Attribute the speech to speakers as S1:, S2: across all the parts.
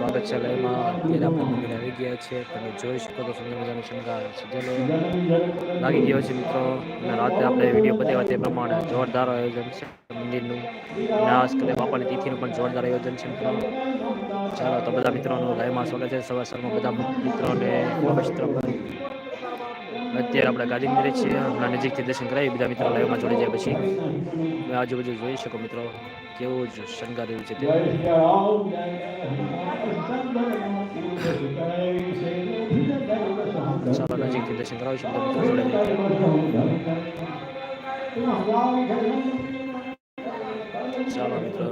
S1: સ્વાગત છે લયમાં. આપણે મંદિર આવી ગયા છે. તમે જોઈ શકો તો સુંદર મજાનો શણગાર સજેલો લાગી ગયો છે મિત્રો. અને રાત્રે આપણે વીડિયો બતાવ્યા તે પ્રમાણે જોરદાર આયોજન છે મંદિરનું. નાશ કરે બાપાની તિથિનું પણ જોરદાર આયોજન છે મિત્રો. ચાલો તો બધા મિત્રોનું લાઈવમાં સ્વાગત છે. સવાર સવારમાં બધા મિત્રોને અત્યારે આપણે ગાંધી મંદિરે છીએ. હમણાં નજીકથી દર્શન કરાવી બધા મિત્રો લાઈવમાં જોડી જાય પછી. આજુબાજુ જોઈ શકો મિત્રો કેવું જ શણગારેલું છે તે. ચાલો નજીકથી દર્શન કરાવીશું મિત્રો જોડે ચાલો મિત્રો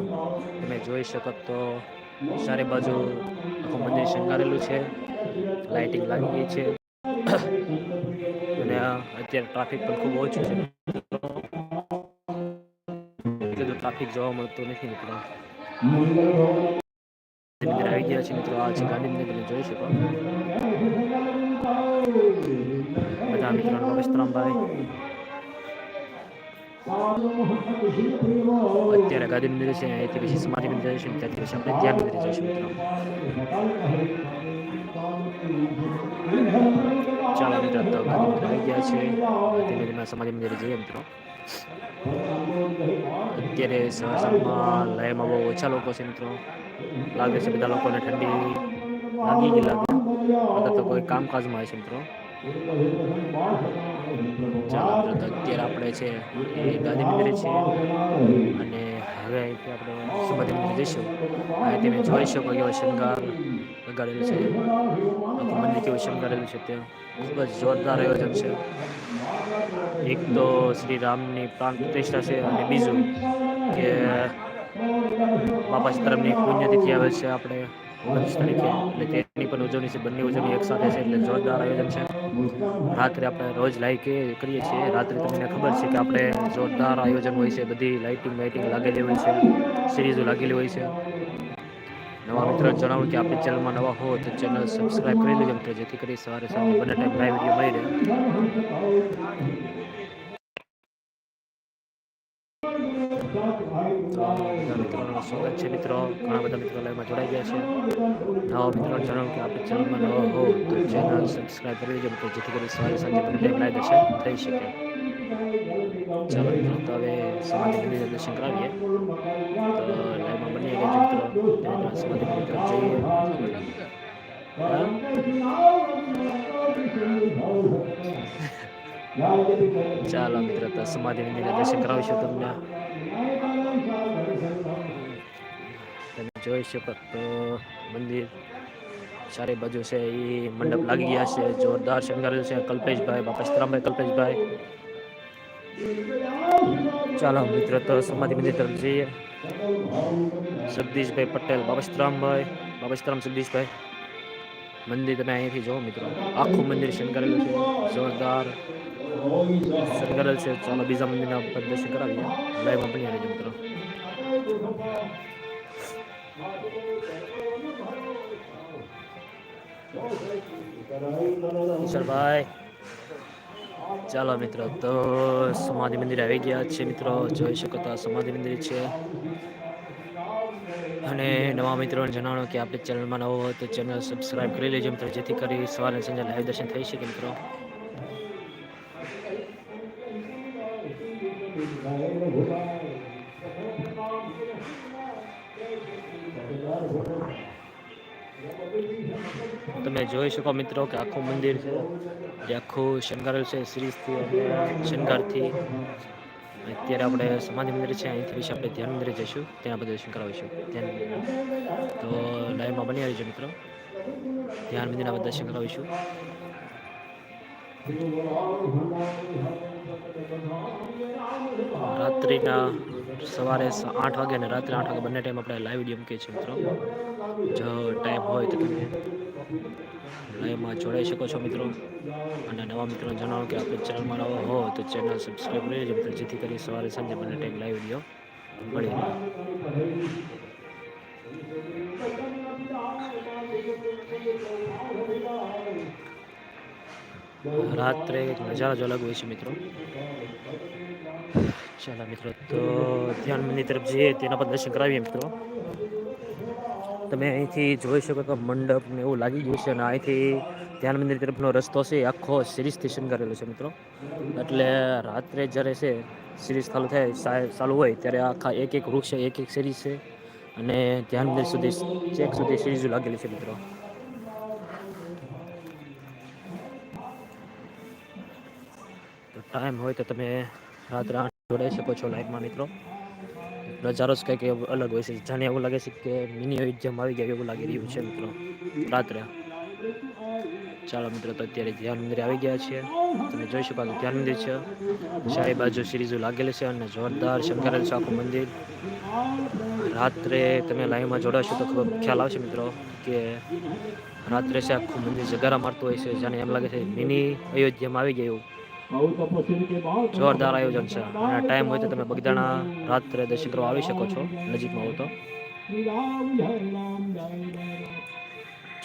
S1: તમે જોઈ શકો તો ચારે બાજુ આખું મંદિર શણગારેલું છે, લાઇટિંગ લાગી છે. અને અત્યારે ટ્રાફિક પણ ખૂબ ઓછું છે. એટલું ટ્રાફિક જોવા મળતું નથી મિત્રો. આવી ગયા છે મિત્રો. આ છે ગાંધીનગર તમે જોઈ શકો બધા મિત્રો વસ્ત્રામભાઈ અત્યારે ગાદી મંદિર છે, અહીંથી પછી સમાધિ મંદિર જઈશું ત્યાંથી પછી આપણે ધ્યાન મંદિર જઈશું મિત્રો. ચાલો, મિત્રો, તો ગાદી મંદિર આવી ગયા છે. ધીમે ધીમે સમાધિ મંદિર જઈએ, મિત્રો. અત્યારે સવારમાં લયમાં બહુ ઓછા લોકો છે મિત્રો. લાગે છે બધા લોકોને ઠંડી લાગી ગઈ લાગે. બધા તો કોઈ કામકાજમાં હોય છે મિત્રો. ચાલો અત્યારે આપણે છે એ ગાંધી મંદિરે છે અને હવે અહીંથી આપણે સમાધિ મંદિર જઈશું. અહીં તમે જોઈ શકો કેવો શણગાર લગાડેલું છે. આખું મંદિર કેવું શણગારેલું છે તે ખૂબ જ જોરદાર આયોજન છે. એક તો શ્રી રામની પ્રાણ પ્રતિષ્ઠા છે અને બીજું કે બાપા સીતારામની પુણ્યતિથિ આવે છે આપણે. ઓગણીસ તરીકે એટલે તેની પણ ઉજવણી છે. બંને ઉજવણી એક સાથે છે એટલે જોરદાર આયોજન છે. રાત્રે આપણે રોજ લાઈક કરીએ છીએ. રાત્રે તમને ખબર છે કે આપણે જોરદાર આયોજન હોય છે. બધી લાઇટિંગ વાઇટિંગ લાગેલી હોય છે. સિરીઝો લાગેલી હોય છે. નવા મિત્રો જણાવું કે આપણી ચેનલમાં નવા હો તો ચેનલ સબસ્ક્રાઈબ કરી લેજો. મિત્રો જેથી કરી સવારે સાંજે બંને ટાઈમ લાઈવ વીડિયો મળી રહે. સ્વાગત છે મિત્રો ઘણા બધા મિત્રો લાઈવમાં જોડાઈ ગયા છે નવા મિત્રો જણાવો કે આપણે ચેનલમાં નવા હો તો ચેનલ સબસ્ક્રાઈબ કરી દેજો મિત્રો જેથી કરી સવારે સાંજે ટાઈમ લાઈવ દર્શન થઈ શકે ચાલો મિત્રો, તો હવે સમાધિ દર્શન કરાવીએ તો લાઈવમાં બની રહેજો મિત્રો સમાધિ મંદિર તરફ જઈએ ચાલો મિત્રો તો સમાધિ દર્શન કરાવીશું તમને. તમે જોઈ શકો તો મંદિર ચારે બાજુ છે એ મંડપ લાગી ગયા છે, જોરદાર શણગારેલ છે, કલ્પેશભાઈ, બાપા સીતરામભાઈ કલ્પેશભાઈ. ચાલો મિત્ર, તો સમાધિ મંદિર તરફ જઈએ. જગદીશભાઈ પટેલ બાબા સીતરામભાઈ બાબા સીતરામ જગદીશભાઈ મંદિર તમે અહીંયાથી જુઓ મિત્રો, આખું મંદિર શણગારેલું છે, જોરદાર. શણગારેલ છે, ચાલો બીજા મંદિરના દર્શન કરાવીએ. લાઈવમાં બની રહેજો મિત્રો. ભાઈ ચાલો, મિત્રો, તો સમાધિ મંદિર આવી ગયા છે, મિત્રો. જોઈ શકો તો સમાધિ મંદિર છે. અને નવા મિત્રોને જણાવો કે આપણે ચેનલમાં નવો હોય તો ચેનલ સબસ્ક્રાઈબ કરી લેજો, મિત્રો. જેથી કરી સવારે સંજે લાઈવ દર્શન થઈ શકે, મિત્રો. તમે જોઈ શકો મિત્રો કે આખું મંદિર છે, જે આખું શણગારેલ છે, શ્રીથી અને શણગારથી. અત્યારે આપણે સમાધિ મંદિર છે, અહીંથી વિશે આપણે ધ્યાન મંદિરે જઈશું, ત્યાં બધું દર્શન કરાવીશું ધ્યાન તો લાઈવમાં બની આવીશું મિત્રો. ધ્યાન મંદિરના બધા દર્શન કરાવીશું રાત્રિના સવારે આઠ વાગે અને રાત્રે આઠ વાગે બંને ટાઈમ આપણે લાઈવ વીડિયો મૂકીએ છીએ મિત્રો. જો ટાઈમ હોય તો તમે લાઈવમાં જોડાઈ શકો છો મિત્રો. અને નવા મિત્રો જણાવો કે આપણે ચેનલમાં નવો હો તો ચેનલ સબસ્ક્રાઈબ કરી મિત્રો. જેથી કરી સવારે સાંજે બંને ટાઈમ લાઈવ વીડિયો મળી રહે. રાત્રે નજારો જ અલગ હોય છે મિત્રો. ચાલો મિત્રો, તો ધ્યાન મંદિર તરફ જઈએ, તેના પર દર્શન કરાવીએ મિત્રો. તમે અહીંથી જોઈ શકો તો મંડપ ને એવું લાગી ગયું છે અને અહીંથી ધ્યાન મંદિર તરફનો રસ્તો છે આખો આખો સિરીઝથી શણગારેલો છે મિત્રો. એટલે રાત્રે જ્યારે છે સિરીઝ ચાલુ થાય ચાલુ હોય ત્યારે આખા એક એક વૃક્ષ છે એક એક સિરીઝ છે. અને ધ્યાન મંદિર સુધી ચેક સુધી સિરીઝ લાગેલી છે મિત્રો. ટાઈમ હોય તો તમે રાત્રે આઠ જોડાઈ શકો છો લાઈવમાં મિત્રો. નજારો જ કંઈક અલગ હોય છે. જાણે એવું લાગે છે કે મિની જેમ આવી ગયા એવું લાગી રહ્યું છે, મિત્રો. રાત્રે. ચાલો, મિત્રો, તો અત્યારે ધ્યાન મંદિર આવી ગયા છે તમે જોઈ શકો તો ધ્યાન મંદિર છે. ચારે બાજુ સિરીઝો લાગેલી છે અને જોરદાર શંકરાજ છે આખું મંદિર. રાત્રે તમે લાઈવમાં જોડાશો તો ખૂબ ખ્યાલ આવશે, મિત્રો, કે રાત્રે છે આખું મંદિર જગારા મારતું હોય છે. જાણે એમ લાગે છે મિની અયોધ્યામાં આવી ગયું. જોરદાર આયોજન છે. અને ટાઈમ હોય તો તમે બગદાણા રાત્રે દર્શન કરવા આવી શકો છો નજીકમાં હો તો.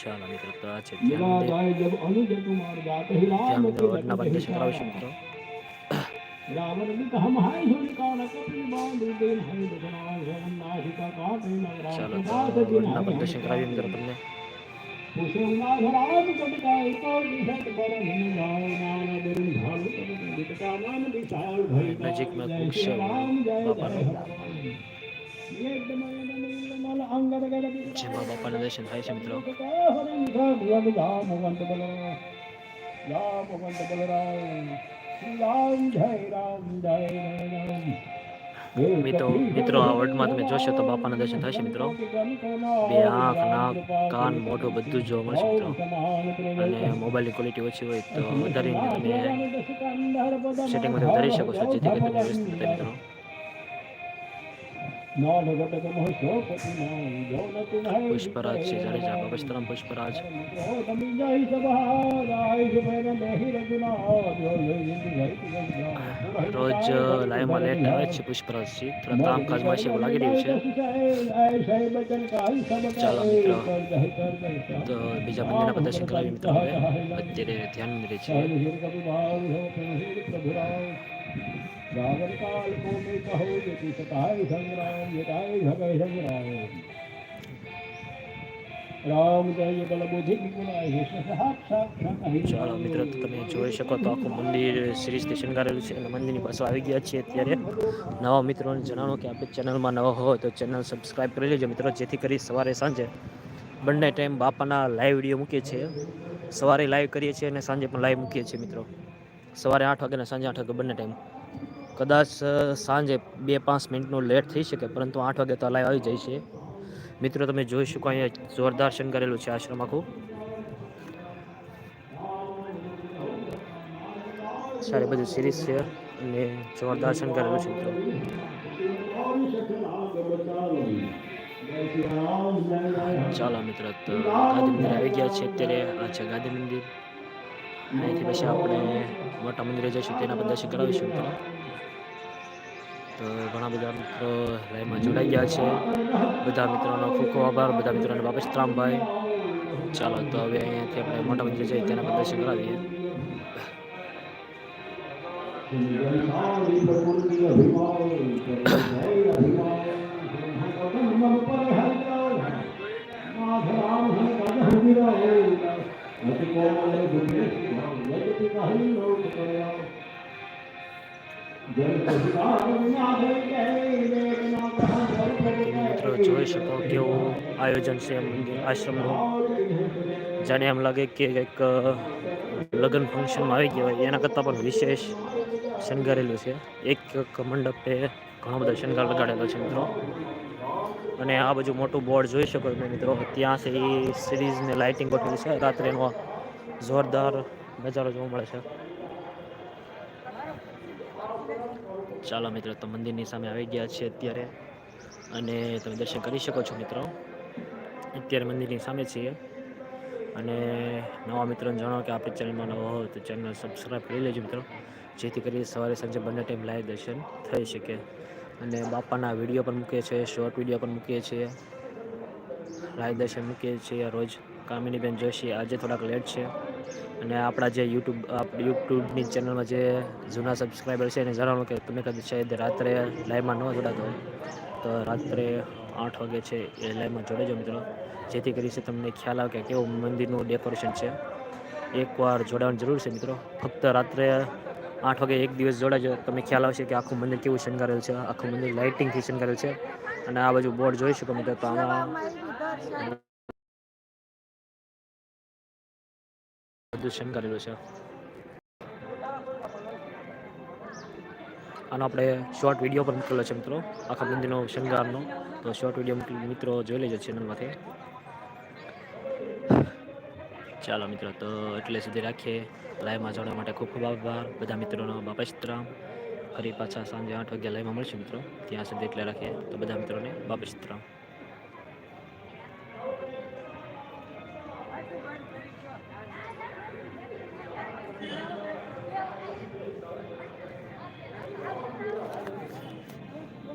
S1: ચાલો મિત્રો તો આ છે કરાવી મંદિર. ધ્યાન મંદિર વડના પર દર્શન કરાવી મિત્રો ચાલો તો વડના પર દર્શન કરાવીએ મિત્રો તમને નજીકમાં કુક છે બાપાનું જેમાં બાપાના દર્શન થાય છે મિત્રો મિત્રો મિત્રો, આ વર્ડમાં તમે જોશો તો બાપાના દર્શન થશે, મિત્રો. બે આંખ, નાક, કાન, મોઢું બધું જોવા મળશે, મિત્રો. અને મોબાઈલની ક્વોલિટી ઓછી હોય તો વધારીને તમે સેટિંગમાંથી વધારી શકો છો, જેથી તમે વ્યવસ્થિત મિત્રો. પુષ્પરાજ છે જાડેજા બાબસ્તરામ પુષ્પરાજ રોજ લાઈવમાં લેટ આવે છે પુષ્પરાજજી થોડા કામકાજમાં છે એવું લાગી રહ્યું છે. ચાલો, મિત્રો. તો બીજા મંદિરના બધા શીખવાડી મિત્રો. અત્યારે ધ્યાન મળે છે.
S2: रावणकाल को मैं कहो यदि सताय संग्राम यदाय भगय संग्राम राम जय बल बुद्धि विपुलाय साक्षात
S1: ચાલો મિત્રો તો તમે જોઈ શકો તો આખું મંદિર શ્રીથી શણગારેલું છે અને મંદિરની પાસે આવી ગયા છીએ અત્યારે નવા મિત્રોને જણાવો કે આપણે ચેનલમાં નવા હોય તો ચેનલ સબસ્ક્રાઈબ કરી લેજો મિત્રો જેથી કરી સવારે સાંજે બંને ટાઈમ બાપાના લાઈવ વિડીયો મૂકીએ છીએ સવારે લાઈવ કરીએ છીએ અને સાંજે પણ લાઈવ મૂકીએ છીએ મિત્રો સવારે આઠ વાગે અને સાંજે આઠ વાગે બંને ટાઈમ કદાચ સાંજે બે પાંચ મિનિટનું લેટ થઈ શકે, પરંતુ આઠ વાગે તો લાઈવ આવી જાય છે. મિત્રો, તમે જોઈ શકો અહીંયા જોરદાર શણગારેલું છે આશ્રમ આખું. સારી બધી સિરીઝ છે અને જોરદાર શણગારેલું છે મિત્રો. ચાલો મિત્રો, તો મંદિર આવી ગયા છે અત્યારે. આ છે ગાંધી મંદિર. અહીંથી પછી આપણે મોટા મંદિરે જઈશું તેના પર દર્શન કરાવીશું મિત્રો તો ઘણા બધા મિત્રો લાઈવમાં જોડાઈ ગયા છે બધા મિત્રોનો ખૂબ ખૂબ આભાર બધા મિત્રોને બાપસ રામભાઈ ચાલો તો હવે અહીંયાથી આપણે મોટા મંદિરે જઈએ તેના પર દર્શન કરાવીએ મિત્રો જોઈ શકો કેવું આયોજન છે મંદિર આશ્રમનું. જાણે એમ લાગે કે કંઈક અ, લગ્ન ફંક્શનમાં આવી ગયા હોય. એના કરતાં પણ વિશેષ શણગારેલું છે. એક એક મંડપે ઘણો બધો શણગાર લગાડેલો છે મિત્રો. અને આ બાજુ મોટું બોર્ડ જોઈ શકો તમે મિત્રો. ત્યાં છે એ સિરીઝને લાઇટિંગ ગોઠવેલી છે. રાત્રેનો જોરદાર નજારો જોવા મળે છે. ચાલો મિત્રો, તો મંદિરની સામે આવી ગયા છે અત્યારે. અને તમે દર્શન કરી શકો છો મિત્રો. અત્યારે મંદિરની સામે છીએ. અને નવા મિત્રોને જણાવો કે આપણી ચેનલમાં નવો હોય તો ચેનલ સબસ્ક્રાઈબ કરી લેજો મિત્રો. જેથી કરી સવારે સાંજે બંને ટાઈમ લાઈવ દર્શન થઈ શકે. અને બાપાના વીડિયો પણ મૂકીએ છીએ શોર્ટ વીડિયો પણ મૂકીએ છીએ. લાઈવ દર્શન મૂકીએ છીએ. રોજ કામિનીબેન જોશી, આજે થોડાક લેટ છે. અને આપણા જે યુટ્યુબ યુટ્યુબની ચેનલમાં જે જૂના સબસ્ક્રાઈબર છે એને જણાવો કે તમે કદાચ શાયદ રાત્રે લાઈવમાં ન જોડાતો હોય, તો રાત્રે
S2: આઠ વાગે છે એ લાઈવમાં જોડાજો મિત્રો. જેથી કરી છે તમને ખ્યાલ આવે કે કેવું મંદિરનું ડેકોરેશન છે. એકવાર જોડાવાની જરૂર છે મિત્રો. ફક્ત રાત્રે આઠ વાગે એક દિવસ જોડાજો. તમે ખ્યાલ આવશે કે આખું મંદિર કેવું શણગારેલ છે, આખું મંદિર લાઇટિંગથી શણગારેલ છે. અને આ બાજુ બોર્ડ જોઈ શકો મિત્રો. તો આમાં બધું કરેલું છે. આનો આપણે શોર્ટ વીડિયો પણ મૂકેલો છે મિત્રો. આખા મંદિરનો શણગારનો. તો શોર્ટ વીડિયો મિત્રો જોઈ લેજો ચેનલમાંથી ચાલો મિત્રો, તો એટલે સુધી રાખીએ. લાઈવમાં જોડવા માટે ખૂબ ખૂબ આભાર. બધા મિત્રોનો બાપસ્તરામ ફરી પાછા સાંજે આઠ વાગ્યા લાઈવમાં મળશે મિત્રો. ત્યાં સુધી એટલે રાખીએ. તો બધા મિત્રોને બાપસ્તરામ